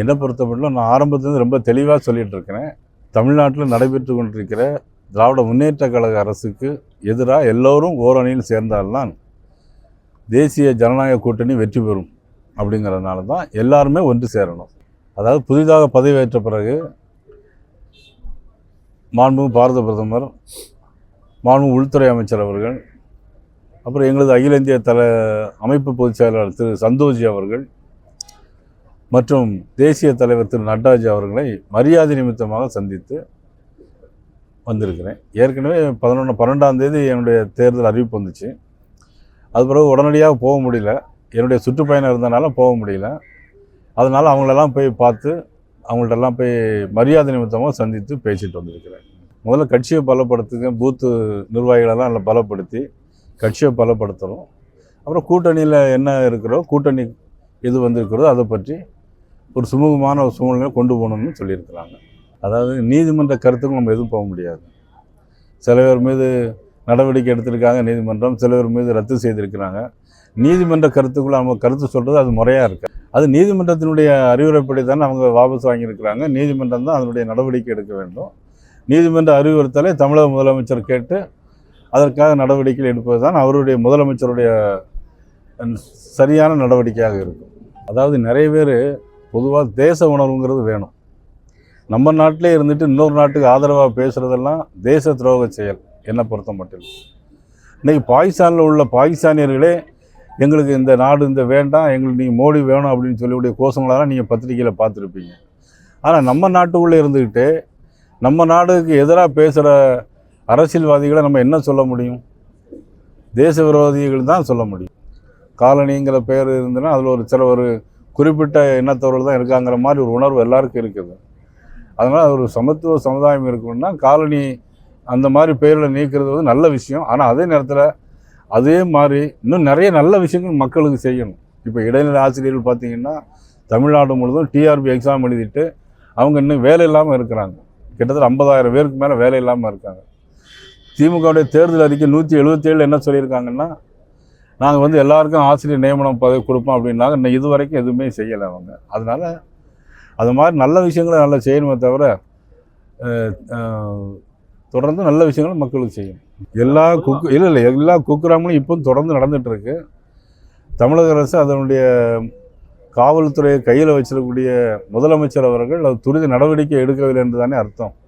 என்னை பொறுத்தமட்டிலும் நான் ஆரம்பத்துலேருந்து ரொம்ப தெளிவாக சொல்லிகிட்டு இருக்கிறேன். தமிழ்நாட்டில் நடைபெற்று கொண்டிருக்கிற திராவிட முன்னேற்ற கழக அரசுக்கு எதிராக எல்லோரும் ஓரணியில் சேர்ந்தால்தான் தேசிய ஜனநாயக கூட்டணி வெற்றி பெறும் அப்படிங்கிறதுனால தான் எல்லாருமே ஒன்று சேரணும். அதாவது புதிதாக பதவியேற்ற பிறகு மாண்புமிகு பாரத பிரதமர் மாண்புமிகு உள்துறை அமைச்சர் அவர்கள் அப்புறம் எங்களது அகில இந்திய தல அமைப்பு பொதுச் செயலாளர் திரு சந்தோஜி அவர்கள் மற்றும் தேசிய தலைவர் திரு நட்டாஜி அவர்களை மரியாதை நிமித்தமாக சந்தித்து வந்திருக்கிறேன். ஏற்கனவே பதினொன்று பன்னெண்டாம் தேதி என்னுடைய தேர்தல் அறிவிப்பு வந்துச்சு. அது பிறகு உடனடியாக போக முடியல. என்னுடைய சுற்றுப்பயணம் இருந்தனால போக முடியல. அதனால் அவங்களெல்லாம் போய் பார்த்து அவங்கள்ட்டெல்லாம் போய் மரியாதை நிமித்தமாக சந்தித்து பேசிட்டு வந்திருக்கிறேன். முதல்ல கட்சியை பலப்படுத்துங்க பூத்து நிர்வாகிகளெல்லாம் அதில் பலப்படுத்தி கட்சியை பலப்படுத்தணும். அப்புறம் கூட்டணியில் என்ன இருக்கிறோ கூட்டணி எது வந்திருக்கிறதோ அதை பற்றி ஒரு சுமூகமான ஒரு சூழ்நிலை கொண்டு போகணும்னு சொல்லியிருக்கிறாங்க. அதாவது நீதிமன்ற கருத்துக்கும் நம்ம எதுவும் போக முடியாது. சில பேர் மீது நடவடிக்கை எடுத்திருக்காங்க நீதிமன்றம் சில பேர் மீது ரத்து செய்திருக்கிறாங்க. நீதிமன்ற கருத்துக்குள்ள நம்ம கருத்து சொல்கிறது அது முறையாக இருக்கு. அது நீதிமன்றத்தினுடைய அறிவுரைப்படி தானே அவங்க வாபஸ் வாங்கியிருக்கிறாங்க. நீதிமன்றம் தான் அதனுடைய நடவடிக்கை எடுக்க வேண்டும். நீதிமன்ற அறிவுறுத்தலை தமிழக முதலமைச்சர் கேட்டு அதற்காக நடவடிக்கை எடுப்பது தான் அவருடைய முதலமைச்சருடைய சரியான நடவடிக்கையாக இருக்கும். அதாவது நிறைய பேர் பொதுவாக தேச உணர்வுங்கிறது வேணும். நம்ம நாட்டிலே இருந்துட்டு இன்னொரு நாட்டுக்கு ஆதரவாக பேசுகிறதெல்லாம் தேச துரோக செயல் என்னை பொறுத்த மட்டும் இன்றைக்கி பாகிஸ்தானில் உள்ள பாகிஸ்தானியர்களே எங்களுக்கு இந்த நாடு இந்த வேண்டாம் எங்களுக்கு நீங்கள் மோடி வேணும் அப்படின்னு சொல்லக்கூடிய கோஷங்களெல்லாம் நீங்கள் பத்திரிக்கையில் பார்த்துருப்பீங்க. ஆனால் நம்ம நாட்டுக்குள்ளே இருந்துக்கிட்டு நம்ம நாடுக்கு எதிராக பேசுகிற அரசியல்வாதிகளை நம்ம என்ன சொல்ல முடியும்? தேச விரோதிகள் தான் சொல்ல முடியும். காலனிங்கிற பேர் இருந்ததுன்னா அதில் ஒரு சில ஒரு குறிப்பிட்ட இனத்தவர்கள் தான் இருக்காங்கிற மாதிரி ஒரு உணர்வு எல்லாருக்கும் இருக்குது. அதனால் ஒரு சமத்துவ சமுதாயம் இருக்கணும்னா காலனி அந்த மாதிரி பேரில் நீக்கிறது வந்து நல்ல விஷயம். ஆனால் அதே நேரத்தில் அதே மாதிரி இன்னும் நிறைய நல்ல விஷயங்கள் மக்களுக்கு செய்யணும். இப்போ இடைநிலை ஆசிரியர்கள் பார்த்தீங்கன்னா தமிழ்நாடு முழுவதும் டிஆர்பி எக்ஸாம் எழுதிட்டு அவங்க இன்னும் வேலை இல்லாமல் இருக்கிறாங்க. கிட்டத்தட்ட ஐம்பதாயிரம் பேருக்கு மேலே வேலை இல்லாமல் இருக்காங்க. திமுகவுடைய தேர்தல் அறிக்கை நூற்றி எழுபத்தேழு என்ன சொல்லியிருக்காங்கன்னா நாங்கள் வந்து எல்லாருக்கும் ஆசிரியர் நியமனம் பதவி கொடுப்போம் அப்படின்னாங்க. இன்னும் இது வரைக்கும் எதுவுமே செய்யலை அவங்க. அதனால் அது மாதிரி நல்ல விஷயங்களை நல்லா செய்யணுமே தவிர தொடர்ந்து நல்ல விஷயங்களும் மக்களுக்கு செய்யணும். எல்லா குக்கு இல்லை இல்லை எல்லா குக்கிராமங்களும் இப்போ தொடர்ந்து நடந்துகிட்ருக்கு தமிழக அரசு அதனுடைய காவல்துறையை கையில் வச்சிருக்கக்கூடிய முதலமைச்சர் அவர்கள் அது துரித நடவடிக்கை எடுக்கவில்லை என்று தானே அர்த்தம்.